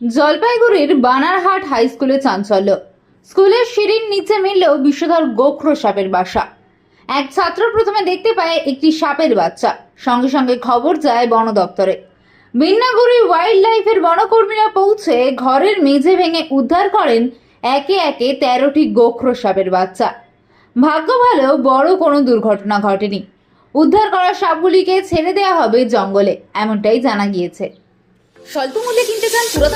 জলপাইগুড়ির বানারহাট হাই স্কুলে চাঞ্চল্য। স্কুলের সিঁড়ির নিচে মিললেও বিষধর গোখরো সাপের বাসা। এক ছাত্র প্রথমে দেখতে পায় একটি সাপের বাচ্চা। সঙ্গে সঙ্গে খবর যায় বন দপ্তরে। বিন্নাগুড়ি ওয়াইল্ড লাইফের বনকর্মীরা পৌঁছে ঘরের মেঝে ভেঙে উদ্ধার করেন একে একে তেরোটি গোখরো সাপের বাচ্চা। ভাগ্য ভালো, বড় কোনো দুর্ঘটনা ঘটেনি। উদ্ধার করা সাপগুলিকে ছেড়ে দেওয়া হবে জঙ্গলে, এমনটাই জানা গিয়েছে। স্বল্প মূল্যে কিনতে চান পুরাতন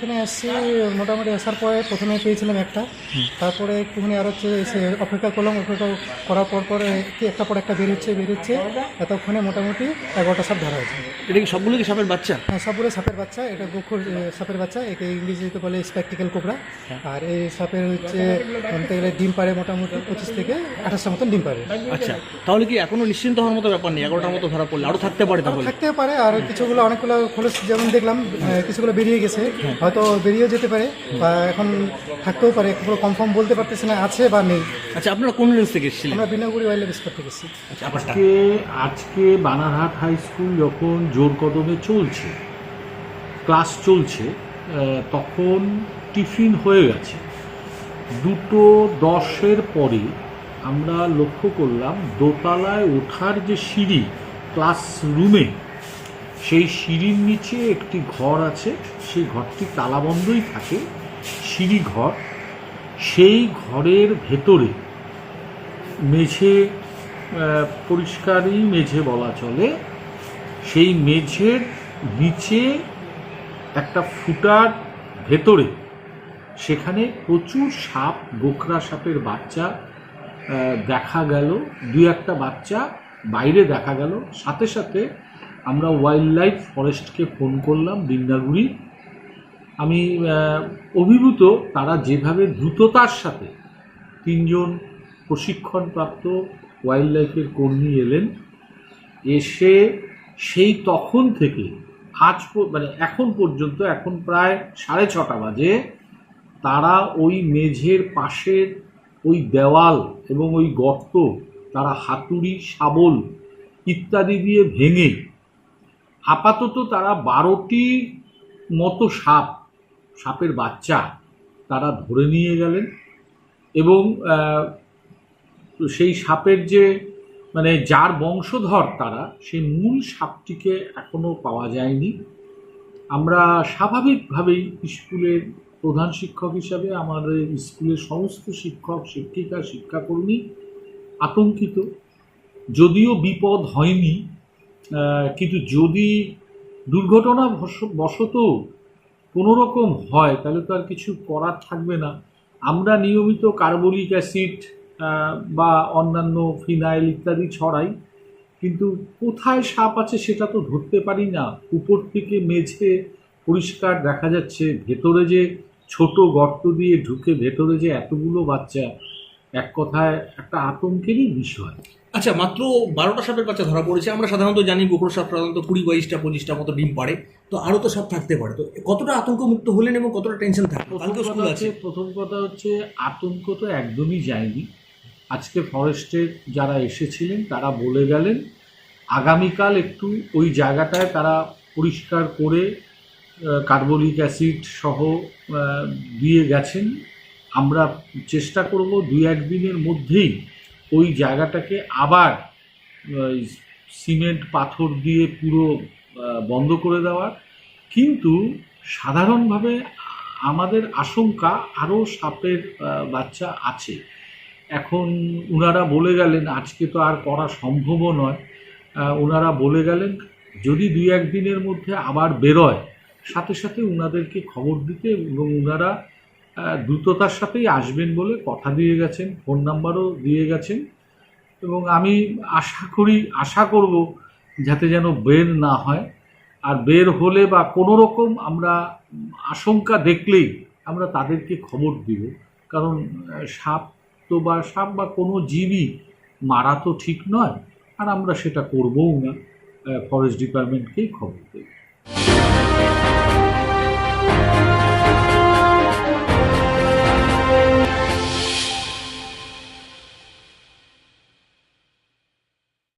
এখানে আসছি মোটামুটি আসার পরে প্রথমে পেয়েছিলাম একটা। তারপরে একটুখানি আর হচ্ছে এসে অপেক্ষা করলাম অপেক্ষা করার পর পরে কি একটা পর একটা বেরোচ্ছে বেরোচ্ছে। এতক্ষণে মোটামুটি এগারোটা সাপ ধরা হয়েছে। এটা কি সবগুলো কি সাপের বাচ্চা? হ্যাঁ সবগুলো সাপের বাচ্চা। এটা গোখর সাপের বাচ্চা। একে ইংরেজিতে বলে স্প্যাকটিক্যাল কোবরা। আর এই সাপের হচ্ছে বলতে গেলে ডিম পারে মোটামুটি পঁচিশ থেকে আঠাশটা মতন ডিম পারে আচ্ছা তাহলে কি এখনও নিশ্চিন্ত হওয়ার মতো ব্যাপার নেই? এগারোটার মতো ধরা পড়লে আরও থাকতে পারে তাহলে? থাকতে পারে আর কিছুগুলো অনেকগুলো খোলস যেমন দেখলাম কিছুগুলো বেরিয়ে গেছে। হয়তো বেরিয়েও যেতে পারে বা এখন থাকতেও পারে পুরো কনফার্ম বলতে পারতেছে না আছে বা নেই। আচ্ছা আপনারা কোন রেঞ্জ থেকে এসেছিলেন? আমরা বিনাগুড়ি ওয়াইল্ড লাইফ স্পট থেকে এসেছি। আচ্ছা আজকে আজকে বানারহাট হাই স্কুল যখন জোর কদমে চলছে ক্লাস চলছে তখন টিফিন হয়ে গেছে। দুটো দশের পরে আমরা লক্ষ্য করলাম দোতলায় ওঠার যে সিঁড়ি ক্লাস রুমে সেই সিঁড়ির নিচে একটি ঘর আছে, সেই ঘরটি তালাবন্ধই থাকে, সিঁড়ি ঘর। সেই ঘরের ভেতরে মেঝে পরিষ্কারই মেঝে বলা চলে। সেই মেঝের নিচে একটা ফুটার ভেতরে, সেখানে প্রচুর সাপ, গোখরা সাপের বাচ্চা দেখা গেল। দুই একটা বাচ্চা বাইরে দেখা গেল। সাথে সাথে আমরা ওয়াইল্ড লাইফ ফরেস্টকে ফোন করলাম বিন্দাগুড়ি আমি অভিভূত তারা যেভাবে দ্রুততার সাথে তিনজন প্রশিক্ষণপ্রাপ্ত ওয়াইল্ড লাইফের কর্মী এলেন, এসে সেই তখন থেকে আজ মানে এখন পর্যন্ত, এখন প্রায় সাড়ে ছটা বাজে, তারা ওই মেঝের পাশের ওই দেওয়াল এবং ওই গর্ত, তারা হাতুড়ি, শাবল ইত্যাদি দিয়ে ভেঙে আপাতত তারা বারোটি মতো সাপ, সাপের বাচ্চা তারা ধরে নিয়ে গেলেন এবং সেই সাপের যে মানে যার বংশধর তারা সেই মূল সাপটিকে এখনও পাওয়া যায়নি। আমরা স্বাভাবিকভাবেই স্কুলের প্রধান শিক্ষক হিসাবে, আমাদের স্কুলের সমস্ত শিক্ষক, শিক্ষিকা, শিক্ষাকর্মী আতঙ্কিত। যদিও বিপদ হয়নি কিন্তু যদি দুর্ঘটনা বশ- বশত কোনো রকম হয়, তাহলে তো আর কিছু করার থাকবে না। আমরা নিয়মিত কার্বলিক অ্যাসিড বা অন্যান্য ফিনাইল ইত্যাদি ছড়াই, কিন্তু কোথায় সাপ আছে সেটা তো ধরতে পারি না। উপর থেকে মেঝে পরিষ্কার দেখা যাচ্ছে, ভেতরে যে ছোট গর্ত দিয়ে ঢুকে ভেতরে যে এতগুলো বাচ্চা এক কথায় একটা আতঙ্কেরই বিষয়। আচ্ছা মাত্র বারোটা সাপের বাচ্চা ধরা পড়েছে। আমরা সাধারণত জানি গোখর সাপ সাধারণত কুড়ি বাইশটা পঁচিশটা মতো ডিম পারে তো আরও তো সাপ থাকতে পারে। তো কতটা আতঙ্ক মুক্ত হলেন এবং কতটা টেনশন আছে। প্রথম কথা হচ্ছে আতঙ্ক তো একদমই যায়নি। আজকে ফরেস্টের যারা এসেছিলেন তারা বলে গেলেন আগামীকাল একটু ওই জায়গাটায় তারা পরিষ্কার করে কার্বলিক অ্যাসিড সহ দিয়ে গেছেন। আমরা চেষ্টা করব দুই একদিনের মধ্যেই ওই জায়গাটাকে আবার সিমেন্ট, পাথর দিয়ে পুরো বন্ধ করে দেওয়ার। কিন্তু সাধারণভাবে আমাদের আশঙ্কা আরও সাপের বাচ্চা আছে। এখন ওনারা বলে গেলেন, আজকে তো আর করা সম্ভবও নয়। ওনারা বলে গেলেন, যদি দুই একদিনের মধ্যে আবার বেরোয়, সাথে সাথে ওনাদেরকে খবর দিতে এবং ওনারা দ্রুততার সাথেই আসবেন বলে কথা দিয়ে গেছেন ফোন নাম্বারও দিয়ে গেছেন। এবং আমি আশা করি, আশা করব যাতে যেন বের না হয়। আর বের হলে বা কোনো রকম আমরা আশঙ্কা দেখলেই আমরা তাদেরকে খবর দিব। কারণ সাপ তো বা, সাপ বা কোনো জীবই মারা তো ঠিক নয়, আর আমরা সেটা করবও না। ফরেস্ট ডিপার্টমেন্টকেই খবর দেব।